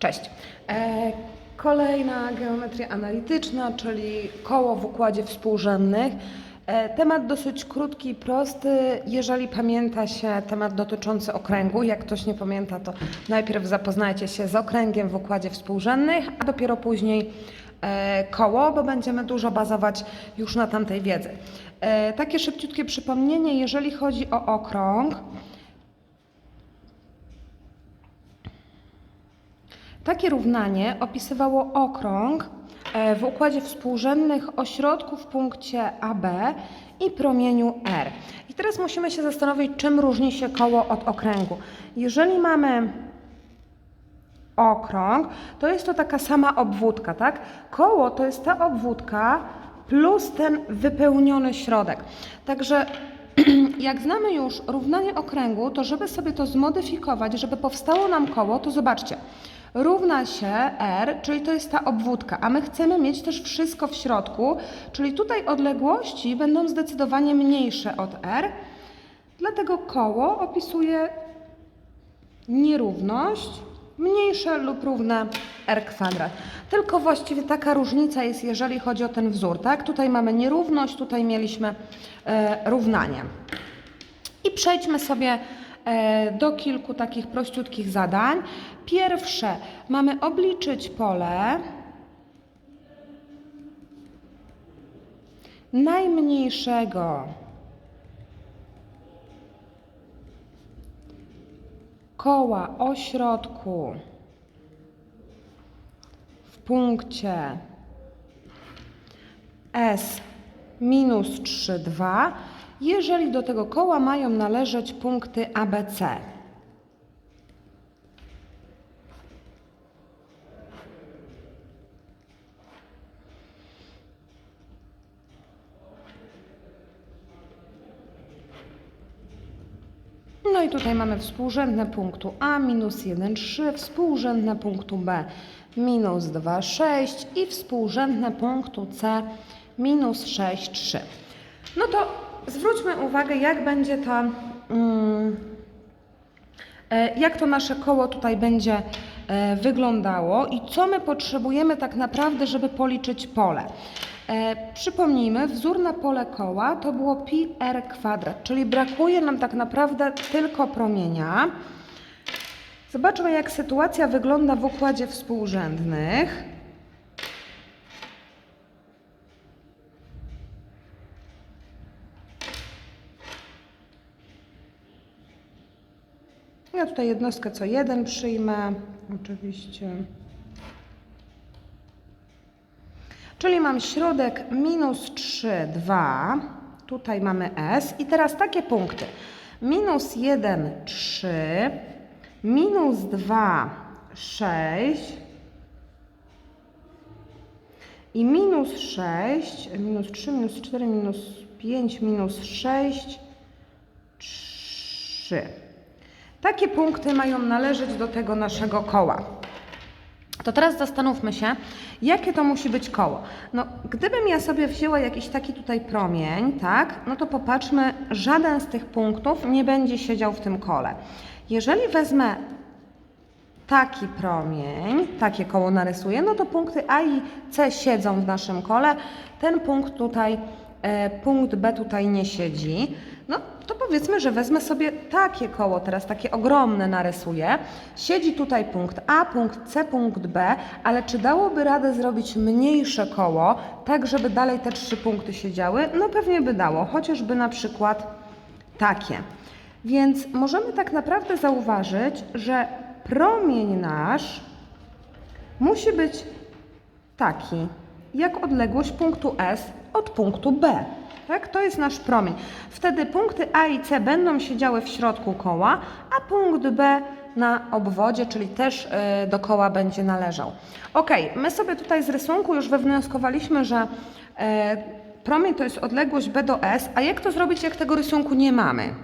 Cześć. E, kolejna geometria analityczna, czyli koło w układzie współrzędnych. E, temat dosyć krótki i prosty. Jeżeli pamięta się temat dotyczący okręgu, jak ktoś nie pamięta, to najpierw zapoznajcie się z okręgiem w układzie współrzędnych, a dopiero później e, koło, bo będziemy dużo bazować już na tamtej wiedzy. E, takie szybciutkie przypomnienie, jeżeli chodzi o okrąg, Takie równanie opisywało okrąg e, w układzie współrzędnych o środku w punkcie AB i promieniu R. I teraz musimy się zastanowić, czym różni się koło od okręgu. Jeżeli mamy okrąg, to jest to taka sama obwódka, tak? Koło to jest ta obwódka plus ten wypełniony środek. Także jak znamy już równanie okręgu, to żeby sobie to zmodyfikować, żeby powstało nam koło, to zobaczcie. Równa się R, czyli to jest ta obwódka, a my chcemy mieć też wszystko w środku, czyli tutaj odległości będą zdecydowanie mniejsze od R. Dlatego koło opisuje nierówność mniejsze lub równe r kwadrat. Tylko właściwie taka różnica jest, jeżeli chodzi o ten wzór, tak? Tutaj mamy nierówność, tutaj mieliśmy e, równanie. I przejdźmy sobie e, do kilku takich prościutkich zadań. Pierwsze, mamy obliczyć pole. Najmniejszego. Koła o środku w punkcie S minus 3, 2, jeżeli do tego koła mają należeć punkty ABC. No i tutaj mamy współrzędne punktu A minus 1, 3, współrzędne punktu B minus 2, 6 i współrzędne punktu C minus 6, 3. No to zwróćmy uwagę, jak będzie ta, mm, e, jak to nasze koło tutaj będzie e, wyglądało i co my potrzebujemy tak naprawdę, żeby policzyć pole. E, przypomnijmy, wzór na pole koła to było pi r kwadrat, czyli brakuje nam tak naprawdę tylko promienia. Zobaczmy, jak sytuacja wygląda w układzie współrzędnych. Ja tutaj jednostkę co jeden przyjmę, oczywiście. Czyli mam środek minus 3, 2. Tutaj mamy S. I teraz takie punkty. Minus 1, 3. Minus 2, 6. I minus 6, minus 3, minus 4, minus 5, minus 6, 3. Takie punkty mają należeć do tego naszego koła. To teraz zastanówmy się, jakie to musi być koło. No, gdybym ja sobie wzięła jakiś taki tutaj promień, tak, no to popatrzmy, żaden z tych punktów nie będzie siedział w tym kole. Jeżeli wezmę taki promień, takie koło narysuję, no to punkty A i C siedzą w naszym kole. Ten punkt tutaj, e, punkt B tutaj nie siedzi. To powiedzmy, że wezmę sobie takie koło, teraz takie ogromne narysuję. Siedzi tutaj punkt A, punkt C, punkt B, ale czy dałoby radę zrobić mniejsze koło, tak żeby dalej te trzy punkty siedziały? No pewnie by dało, chociażby na przykład takie. Więc możemy tak naprawdę zauważyć, że promień nasz musi być taki, jak odległość punktu S od punktu B. Tak? To jest nasz promień. Wtedy punkty A i C będą siedziały w środku koła, a punkt B na obwodzie, czyli też y, do koła będzie należał. Ok, my sobie tutaj z rysunku już wywnioskowaliśmy, że y, promień to jest odległość B do S, a jak to zrobić, jak tego rysunku nie mamy?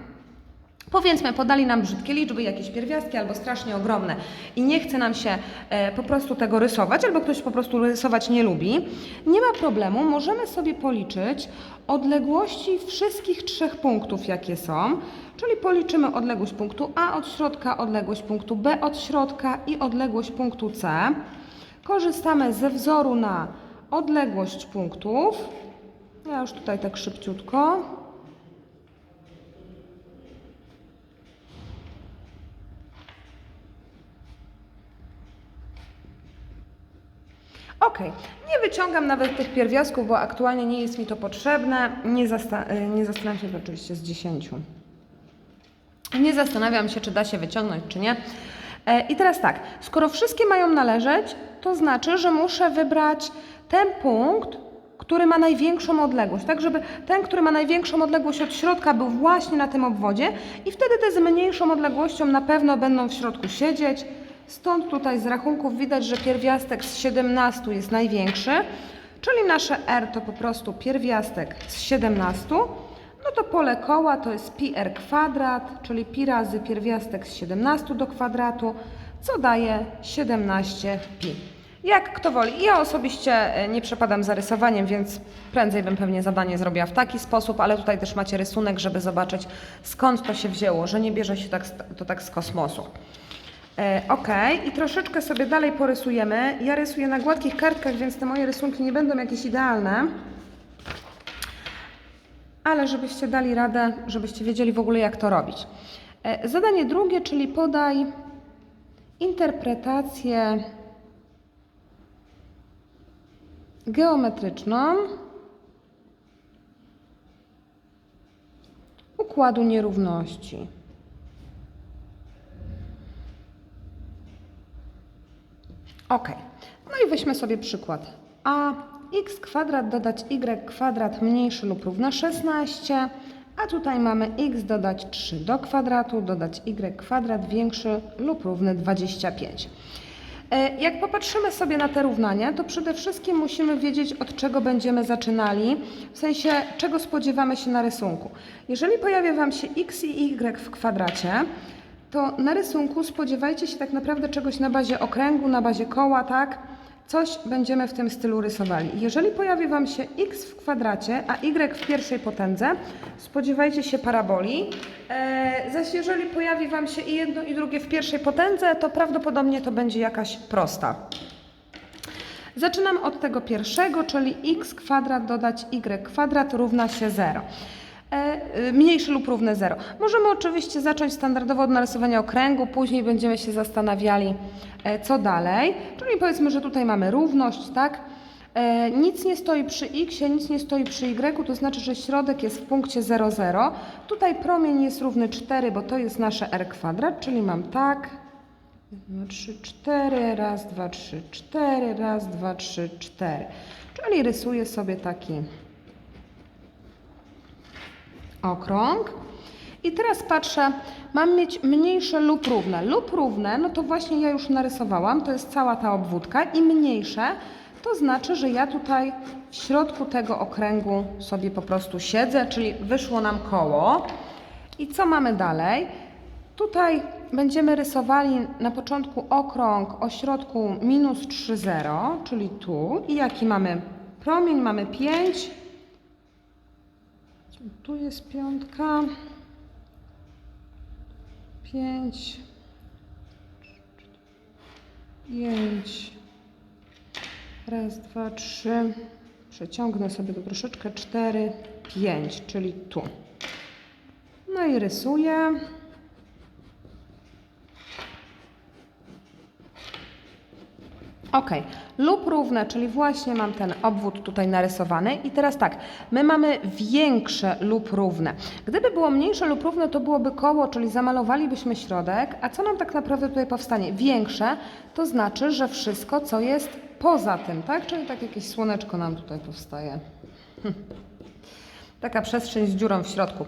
Powiedzmy, podali nam brzydkie liczby, jakieś pierwiastki albo strasznie ogromne i nie chce nam się e, po prostu tego rysować, albo ktoś po prostu rysować nie lubi, nie ma problemu, możemy sobie policzyć odległości wszystkich trzech punktów, jakie są, czyli policzymy odległość punktu A od środka, odległość punktu B od środka i odległość punktu C. Korzystamy ze wzoru na odległość punktów. Ja już tutaj tak szybciutko. Ok, nie wyciągam nawet tych pierwiastków, bo aktualnie nie jest mi to potrzebne. Nie, zasta- y, nie zastanawiam się, oczywiście z 10. Nie zastanawiam się, czy da się wyciągnąć, czy nie. E, I teraz tak, skoro wszystkie mają należeć, to znaczy, że muszę wybrać ten punkt, który ma największą odległość, tak żeby ten, który ma największą odległość od środka był właśnie na tym obwodzie i wtedy te z mniejszą odległością na pewno będą w środku siedzieć. Stąd tutaj z rachunków widać, że pierwiastek z 17 jest największy, czyli nasze r to po prostu pierwiastek z 17. No to pole koła to jest pi r kwadrat, czyli pi razy pierwiastek z 17 do kwadratu, co daje 17 pi. Jak kto woli. Ja osobiście e, nie przepadam za rysowaniem, więc prędzej bym pewnie zadanie zrobiła w taki sposób, ale tutaj też macie rysunek, żeby zobaczyć skąd to się wzięło, że nie bierze się tak, to tak z kosmosu. E, ok, i troszeczkę sobie dalej porysujemy. Ja rysuję na gładkich kartkach, więc te moje rysunki nie będą jakieś idealne. Ale żebyście dali radę, żebyście wiedzieli w ogóle jak to robić. E, zadanie drugie, czyli podaj interpretację geometryczną układu nierówności. Ok. No i weźmy sobie przykład. A x kwadrat dodać y kwadrat mniejszy lub równa 16, a tutaj mamy x dodać 3 do kwadratu, dodać y kwadrat większy lub równy 25. E, Jak popatrzymy sobie na te równania, to przede wszystkim musimy wiedzieć, od czego będziemy zaczynali, w sensie czego spodziewamy się na rysunku. Jeżeli pojawia Wam się x i y w kwadracie, to na rysunku spodziewajcie się tak naprawdę czegoś na bazie okręgu, na bazie koła, tak? Coś będziemy w tym stylu rysowali. Jeżeli pojawi Wam się x w kwadracie, a y w pierwszej potędze, spodziewajcie się paraboli. E, zaś jeżeli pojawi Wam się i jedno i drugie w pierwszej potędze, to prawdopodobnie to będzie jakaś prosta. Zaczynam od tego pierwszego, czyli x kwadrat dodać y kwadrat równa się 0. E, y, mniejszy lub równe 0. Możemy oczywiście zacząć standardowo od narysowania okręgu, później będziemy się zastanawiali, e, co dalej. Czyli powiedzmy, że tutaj mamy równość, tak? E, nic nie stoi przy x, nic nie stoi przy y, to znaczy, że środek jest w punkcie 0, 0. Tutaj promień jest równy 4, bo to jest nasze r kwadrat, czyli mam tak, 1, 3, 4, raz, 2, 3, 4, raz, 2, 3, 4. Czyli rysuję sobie taki okrąg. I teraz patrzę, mam mieć mniejsze lub równe. Lub równe, no to właśnie ja już narysowałam, to jest cała ta obwódka i mniejsze to znaczy, że ja tutaj w środku tego okręgu sobie po prostu siedzę, czyli wyszło nam koło. I co mamy dalej? Tutaj będziemy rysowali na początku okrąg o środku minus 3,0, czyli tu. I jaki mamy promień? Mamy 5. Tu jest piątka. 5. 5. Raz, dwa, trzy. Przeciągnę sobie to troszeczkę. 4, 5, czyli tu. No i rysuję. Ok, lub równe, czyli właśnie mam ten obwód tutaj narysowany. I teraz tak, my mamy większe lub równe. Gdyby było mniejsze lub równe, to byłoby koło, czyli zamalowalibyśmy środek. A co nam tak naprawdę tutaj powstanie? Większe to znaczy, że wszystko, co jest poza tym, tak? Czyli tak jakieś słoneczko nam tutaj powstaje. Taka przestrzeń z dziurą w środku.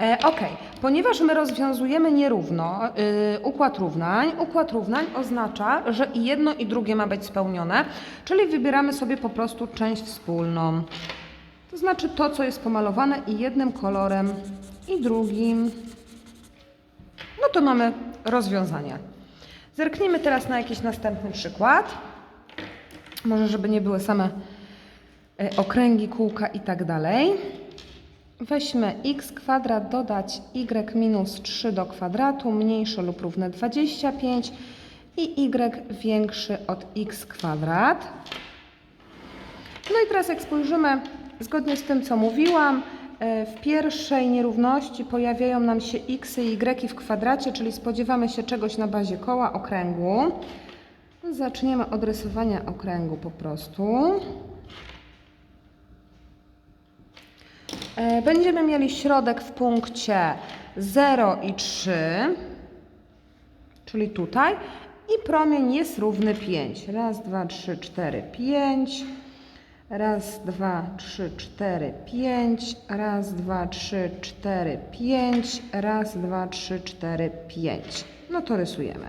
E, ok, ponieważ my rozwiązujemy nierówno y, układ równań, układ równań oznacza, że i jedno i drugie ma być spełnione, czyli wybieramy sobie po prostu część wspólną. To znaczy to, co jest pomalowane i jednym kolorem, i drugim. to mamy rozwiązanie. Zerknijmy teraz na jakiś następny przykład. Może, żeby nie były same e, okręgi, kółka i tak dalej. Weźmy x kwadrat dodać y minus 3 do kwadratu mniejsze lub równe 25 i y większy od x kwadrat. No i teraz jak spojrzymy zgodnie z tym, co mówiłam, e, w pierwszej nierówności pojawiają nam się x i y w kwadracie, czyli spodziewamy się czegoś na bazie koła okręgu. Zaczniemy od rysowania okręgu po prostu. E, Będziemy mieli środek w punkcie 0 i 3, czyli tutaj, i promień jest równy 5. Raz, dwa, trzy, cztery, pięć. Raz, dwa, trzy, cztery, pięć. Raz, dwa, trzy, cztery, pięć. Raz, dwa, trzy, cztery, pięć. No to rysujemy.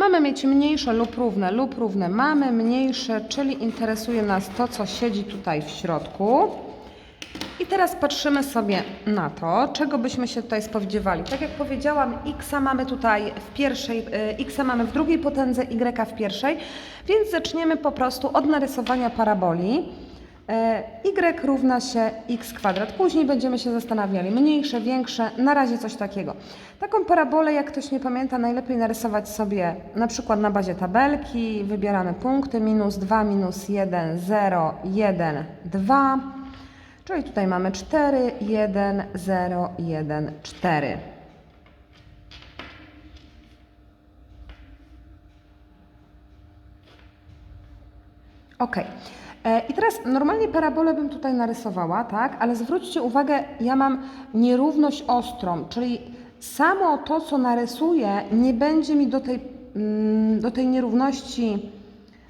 Mamy mieć mniejsze lub równe lub równe mamy mniejsze, czyli interesuje nas to, co siedzi tutaj w środku. I teraz patrzymy sobie na to, czego byśmy się tutaj spodziewali. Tak jak powiedziałam, x mamy tutaj w pierwszej, y, x mamy w drugiej potędze, y w pierwszej, więc zaczniemy po prostu od narysowania paraboli. E, y równa się x kwadrat. Później będziemy się zastanawiali, mniejsze, większe, na razie coś takiego. Taką parabolę, jak ktoś nie pamięta, najlepiej narysować sobie na przykład na bazie tabelki. Wybieramy punkty minus 2, minus 1, 0, 1, 2. Czyli tutaj mamy 4, 1, 0, 1, 4. Ok. E, I teraz normalnie parabolę bym tutaj narysowała, tak? Ale zwróćcie uwagę, ja mam nierówność ostrą, czyli samo to, co narysuję, nie będzie mi do tej, mm, do tej nierówności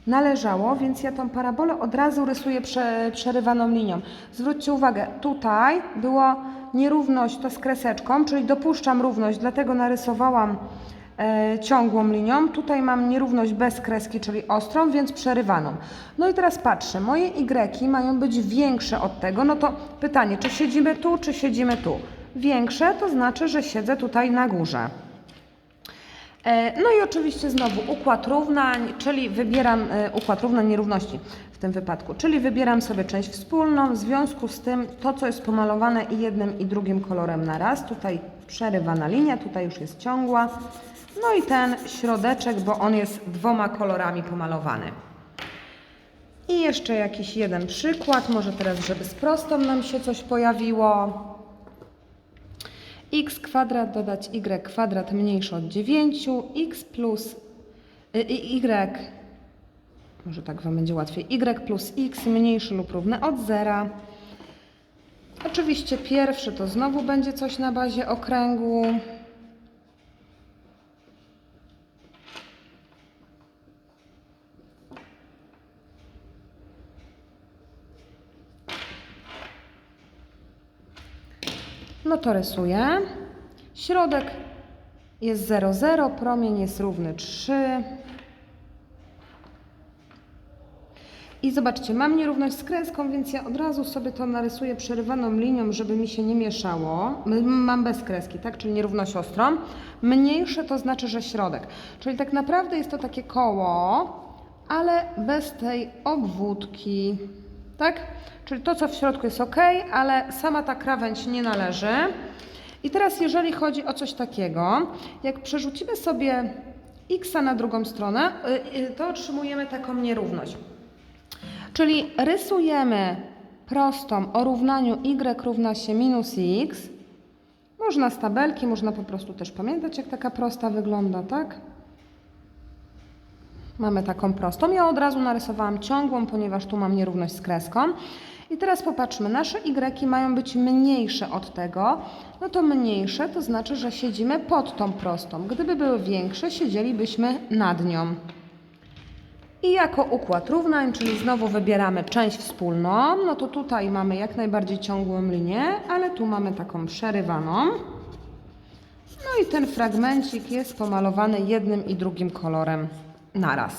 należało, więc ja tą parabolę od razu rysuję prze, przerywaną linią. Zwróćcie uwagę, tutaj była nierówność to z kreseczką, czyli dopuszczam równość, dlatego narysowałam ciągłą linią. Tutaj mam nierówność bez kreski, czyli ostrą, więc przerywaną. No i teraz patrzę, moje y mają być większe od tego, no to pytanie, czy siedzimy tu, czy siedzimy tu? Większe to znaczy, że siedzę tutaj na górze. E, No i oczywiście znowu układ równań, czyli wybieram e, układ równań nierówności w tym wypadku, czyli wybieram sobie część wspólną, w związku z tym to, co jest pomalowane i jednym i drugim kolorem na raz, tutaj przerywana linia, tutaj już jest ciągła, no i ten środeczek, bo on jest dwoma kolorami pomalowany. I jeszcze jakiś jeden przykład, może teraz, żeby z prostą nam się coś pojawiło x kwadrat dodać y kwadrat mniejsze od 9, x plus y, y, y, może tak Wam będzie łatwiej, y plus x mniejszy lub równy od 0. Oczywiście pierwszy to znowu będzie coś na bazie okręgu. No to rysuję. Środek jest 0, 0, promień jest równy 3. I zobaczcie, mam nierówność z kreską, więc ja od razu sobie to narysuję przerywaną linią, żeby mi się nie mieszało. Mam bez kreski, tak? Czyli nierówność ostrą. Mniejsze to znaczy, że środek. Czyli tak naprawdę jest to takie koło, ale bez tej obwódki, tak? Czyli to, co w środku jest ok, ale sama ta krawędź nie należy. I teraz, jeżeli chodzi o coś takiego, jak przerzucimy sobie x na drugą stronę, y, y, to otrzymujemy taką nierówność. Czyli rysujemy prostą o równaniu y równa się minus x. Można z tabelki, można po prostu też pamiętać, jak taka prosta wygląda, tak? Mamy taką prostą. Ja od razu narysowałam ciągłą, ponieważ tu mam nierówność z kreską. I teraz popatrzmy, nasze y mają być mniejsze od tego. No to mniejsze to znaczy, że siedzimy pod tą prostą. Gdyby były większe, siedzielibyśmy nad nią. I jako układ równań, czyli znowu wybieramy część wspólną, no to tutaj mamy jak najbardziej ciągłą linię, ale tu mamy taką przerywaną. No i ten fragmencik jest pomalowany jednym i drugim kolorem naraz.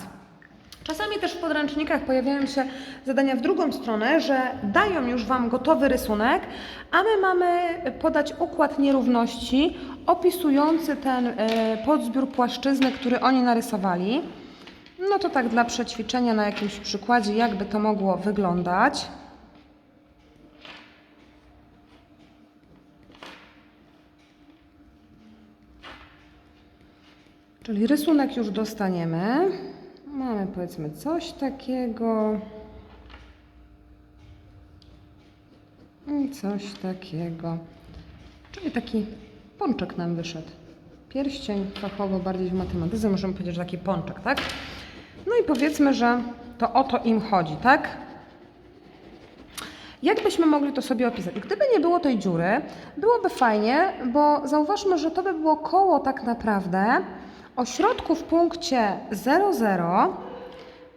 Czasami też w podręcznikach pojawiają się zadania w drugą stronę, że dają już Wam gotowy rysunek, a my mamy podać układ nierówności opisujący ten e, podzbiór płaszczyzny, który oni narysowali. No to tak dla przećwiczenia na jakimś przykładzie, jakby to mogło wyglądać. Czyli rysunek już dostaniemy. Mamy powiedzmy coś takiego. I coś takiego. Czyli taki pączek nam wyszedł. Pierścień, fachowo bardziej w matematyce możemy powiedzieć, że taki pączek, tak? No i powiedzmy, że to o to im chodzi, tak? Jak byśmy mogli to sobie opisać? Gdyby nie było tej dziury, byłoby fajnie, bo zauważmy, że to by było koło tak naprawdę o środku w punkcie 0,0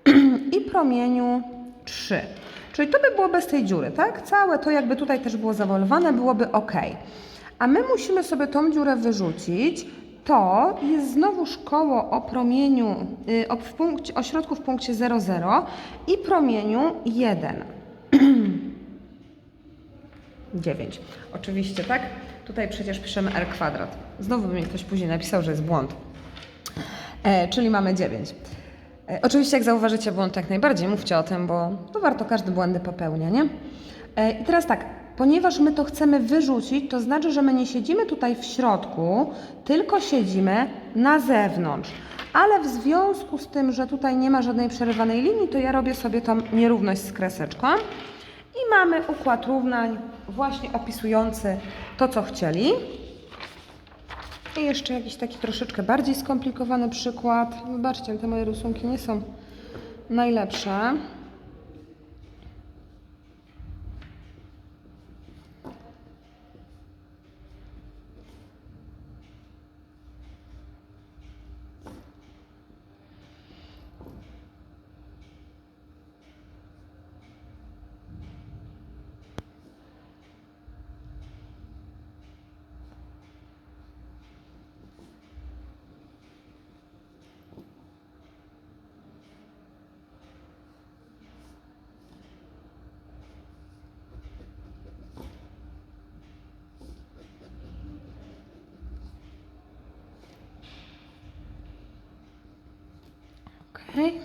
i promieniu 3. Czyli to by było bez tej dziury, tak? Całe to jakby tutaj też było zawolowane, byłoby ok. A my musimy sobie tą dziurę wyrzucić. To jest znowuż koło o promieniu, y, o, w punkcie, o środku w punkcie 0,0 i promieniu 1. 9. Oczywiście, tak? Tutaj przecież piszemy r kwadrat. Znowu by mi ktoś później napisał, że jest błąd. E, czyli mamy 9. E, oczywiście, jak zauważycie błąd, jak najbardziej mówcie o tym, bo to warto, każdy błędy popełnia, nie? E, I teraz tak, ponieważ my to chcemy wyrzucić, to znaczy, że my nie siedzimy tutaj w środku, tylko siedzimy na zewnątrz. Ale w związku z tym, że tutaj nie ma żadnej przerywanej linii, to ja robię sobie tą nierówność z kreseczką. I mamy układ równań właśnie opisujący to, co chcieli. I jeszcze jakiś taki troszeczkę bardziej skomplikowany przykład. Wybaczcie, te moje rysunki nie są najlepsze. Okej.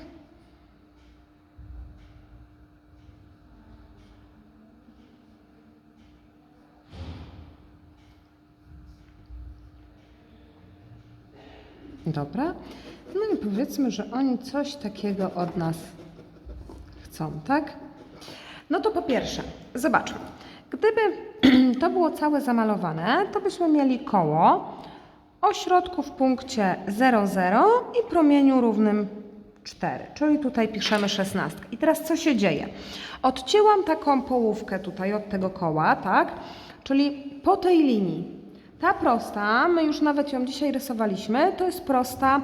Dobra. No i powiedzmy, że oni coś takiego od nas chcą, tak? No to po pierwsze, zobaczmy. Gdyby to było całe zamalowane, to byśmy mieli koło o środku w punkcie 0,0 i promieniu równym 4, czyli tutaj piszemy 16. I teraz co się dzieje? Odcięłam taką połówkę tutaj od tego koła, tak? Czyli po tej linii. Ta prosta, my już nawet ją dzisiaj rysowaliśmy, to jest prosta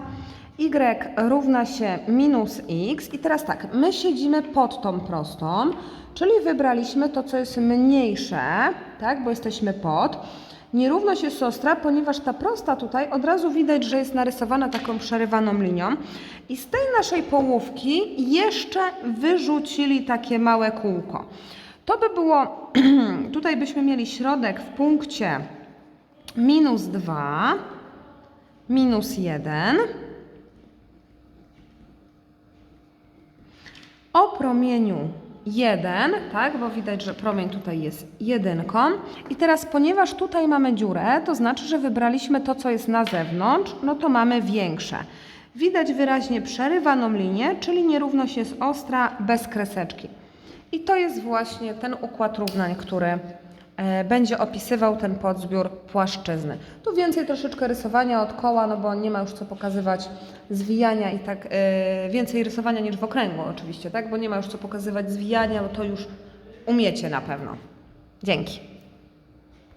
y równa się minus x. I teraz tak, my siedzimy pod tą prostą, czyli wybraliśmy to, co jest mniejsze, tak? Bo jesteśmy pod. Nierówność jest ostra, ponieważ ta prosta tutaj od razu widać, że jest narysowana taką przerywaną linią. I z tej naszej połówki jeszcze wyrzucili takie małe kółko. To by było, tutaj byśmy mieli środek w punkcie minus 2, minus 1. O promieniu 1, tak, bo widać, że promień tutaj jest jedynką. I teraz, ponieważ tutaj mamy dziurę, to znaczy, że wybraliśmy to, co jest na zewnątrz, no to mamy większe. Widać wyraźnie przerywaną linię, czyli nierówność jest ostra, bez kreseczki. I to jest właśnie ten układ równań, który będzie opisywał ten podzbiór płaszczyzny. Tu więcej troszeczkę rysowania od koła, no bo nie ma już co pokazywać zwijania i tak e, więcej rysowania niż w okręgu oczywiście, tak? Bo nie ma już co pokazywać zwijania, bo to już umiecie na pewno. Dzięki.